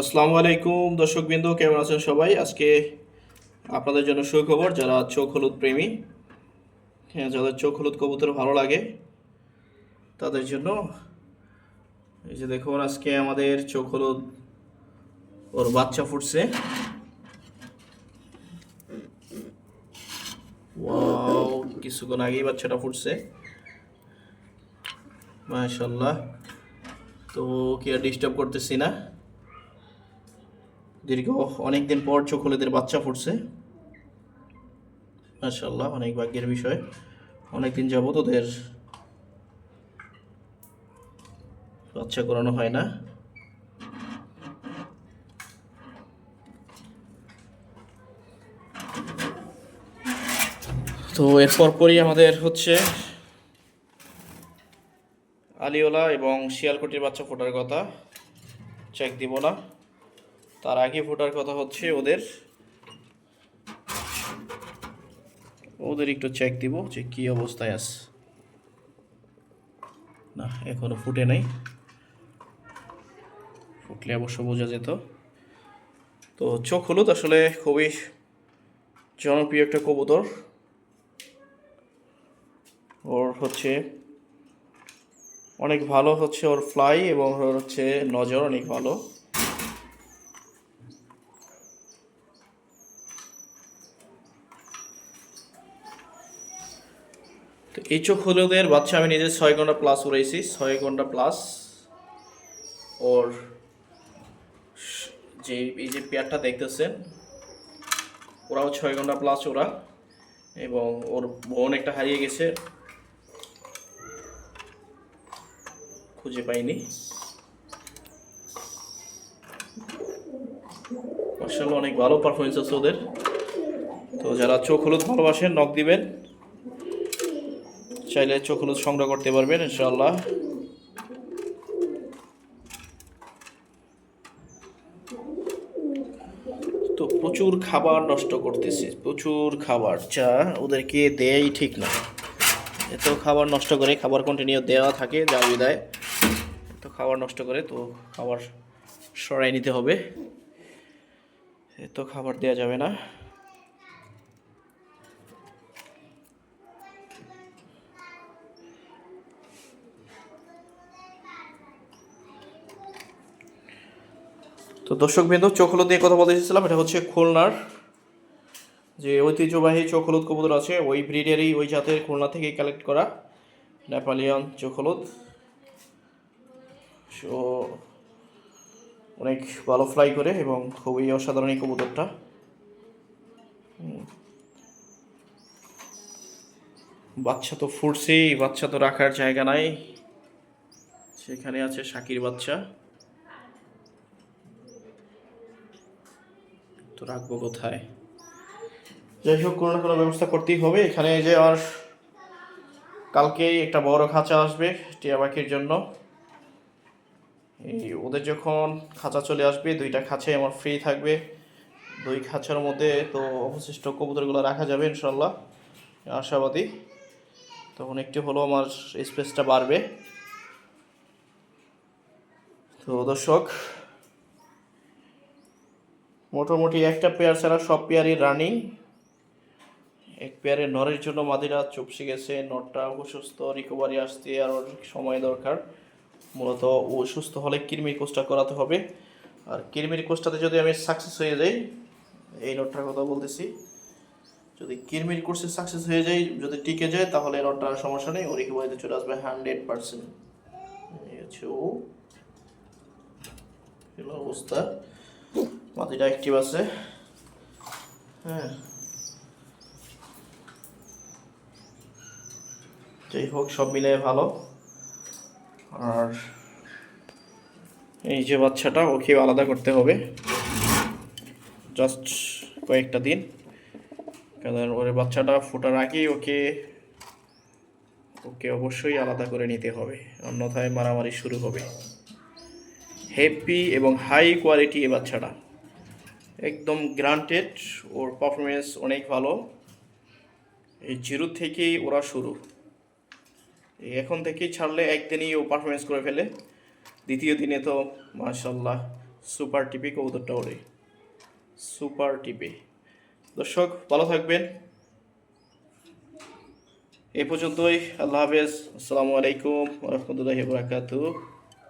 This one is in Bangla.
আসসালামু আলাইকুম, দর্শকবৃন্দ, কেমন আছেন সবাই? আজকে আপনাদের জন্য সুখবর, যারা চোখ হলুদ প্রেমী হ্যাঁ যাদের চোখ হলুদ কবুতর ভালো লাগে, তাদের জন্য এই যে দেখুন, আজকে আমাদের চোখ হলুদ ওর বাচ্চা ফুটছে। কিছুক্ষণ আগেই বাচ্চাটা ফুটছে। মাশাল্লাহ তো কি আর ডিস্টার্ব করতেছি না। দীর্ঘ অনেকদিন পর চোখ হলুদের বাচ্চা ফুটছে। মাশাল্লাহ অনেক ভাগ্যের বিষয়। অনেকদিন যাবত ওদের বাচ্চা করানো হয় না। তো এরপর পরই আমাদের হচ্ছে আলিওলা এবং শিয়ালকুটির বাচ্চা ফোটার কথা। চেক দিব না। তার আগে ফোটার কথা হচ্ছে ওদের। ওদের একটু চেক দিব যে কি অবস্থায় আছে। না, এখনও ফুটে নাই। ফুটলে অবশ্য বোঝা যেত। তো চোখ হলুদ, আসলে খুবই জনপ্রিয় একটা কবুতর। ওর হচ্ছে অনেক ভালো হচ্ছে ওর ফ্লাই এবং ওর হচ্ছে নজর অনেক ভালো। তো এই চোখ হলুদের বাচ্চা আমি নিজে ছয় ঘণ্টা প্লাস উড়াইছি, ছয় ঘণ্টা প্লাস ওর যে এই যে পেয়ারটা দেখতেছেন, ওরাও ছয় ঘণ্টা প্লাস ওরা এবং ওর বোন একটা হারিয়ে গেছে। খুঁজে পাইনি। মার্শাল অনেক ভালো পারফরমেন্স আছে ওদের। তো যারা চোখ হলুদ ভালোবাসেন নখ দিবেন। চাইলে চোখ হলুদ সংগ্রহ করতে পারবেন, ইনশাআল্লাহ। তো প্রচুর খাবার নষ্ট করতেছে, প্রচুর খাবার। যা ওদেরকে দেয়াই ঠিক না। এত খাবার নষ্ট করে খাবার কন্টিনিউ দেওয়া থাকে, যা বিদায়। এত খাবার নষ্ট করে তো খাবার সরাই নিতে হবে। এত খাবার দেওয়া যাবে না। তো দর্শক বিন্দু, চোখ হলুদ দিয়ে কথা বলতে এসেছিলাম। এটা হচ্ছে খুলনার যে ঐতিহ্যবাহী চোখ হলুদ কবুতর আছে, ওই ব্রিডেরই ওই জাতের খুলনা থেকেই কালেক্ট করা নেপালিয়ান চোখ হলুদ। সো অনেক ভালো ফ্লাই করে এবং খুবই অসাধারণ এই কবুতরটা। বাচ্চা তো ফুটছেই, বাচ্চা তো রাখার জায়গা নাই। সেখানে আছে শাকির বাচ্চা। তো রাখব কোথায়? যাই হোক কোনো না কোনো ব্যবস্থা করতেই হবে। এখানে যে আর কালকেই একটা বড় খাঁচা আসবে টিয়া পাখির জন্য। এই ওদের যখন খাঁচা চলে আসবে, দুইটা খাঁচাই আমার ফ্রি থাকবে। দুই খাঁচার মধ্যে তো অবশিষ্ট কবুতরগুলো রাখা যাবে ইনশাল্লাহ আশাবাদী। তখন একটু হলো আমার স্পেসটা বাড়বে। তো দর্শক মোটামুটি একটা পেয়ার ছাড়া সব পেয়ারই রানিং এক পেয়ারে নরের জন্য মাদিরা চুপসে গেছে, নটটা অসুস্থ রিকভারি আসতে আর সময় দরকার। মূলত ও সুস্থ হলে কিরমির কোর্সটা করাতে হবে। আর কিরমির কোর্সটাতে যদি আমি সাকসেস হয়ে যাই, এই নোটটার কথা বলতেছি, যদি কিরমির কোর্সে সাকসেস হয়ে যায় যদি টিকে যায়, তাহলে নোটটার সমস্যা নেই, ও রিকভারিতে চলে আসবে হান্ড্রেড পার্সেন্ট অবস্থা। মাটিটা অ্যাক্টিভ আছে। হ্যাঁ। যাই হোক, সব মিলে ভালো। আর এই যে বাচ্চাটা ওকে আলাদা করতে হবে। জাস্ট কয়েকটা দিন। কারণ ওর বাচ্চাটা ফোটার আগেই ওকে ওকে অবশ্যই আলাদা করে নিতে হবে। অন্যথায় মারামারি শুরু হবে। হ্যাপি এবং হাই কোয়ালিটি এ বাচ্চাটা। একদম গ্রান্টেড ওর পারফরমেন্স অনেক ভালো। এই জিরো থেকেই ওরা শুরু। এখন থেকেই ছাড়লে একদিনই ও পারফরমেন্স করে ফেলে। দ্বিতীয় দিনে তো মাশাল্লাহ সুপার টিপি কবুতরটা ওরে সুপার টিপি দর্শক, ভালো থাকবেন। এ পর্যন্তই। আল্লাহ হাফেজ। আসসালামু আলাইকুম রহমতুল্লাহি বরাকাতু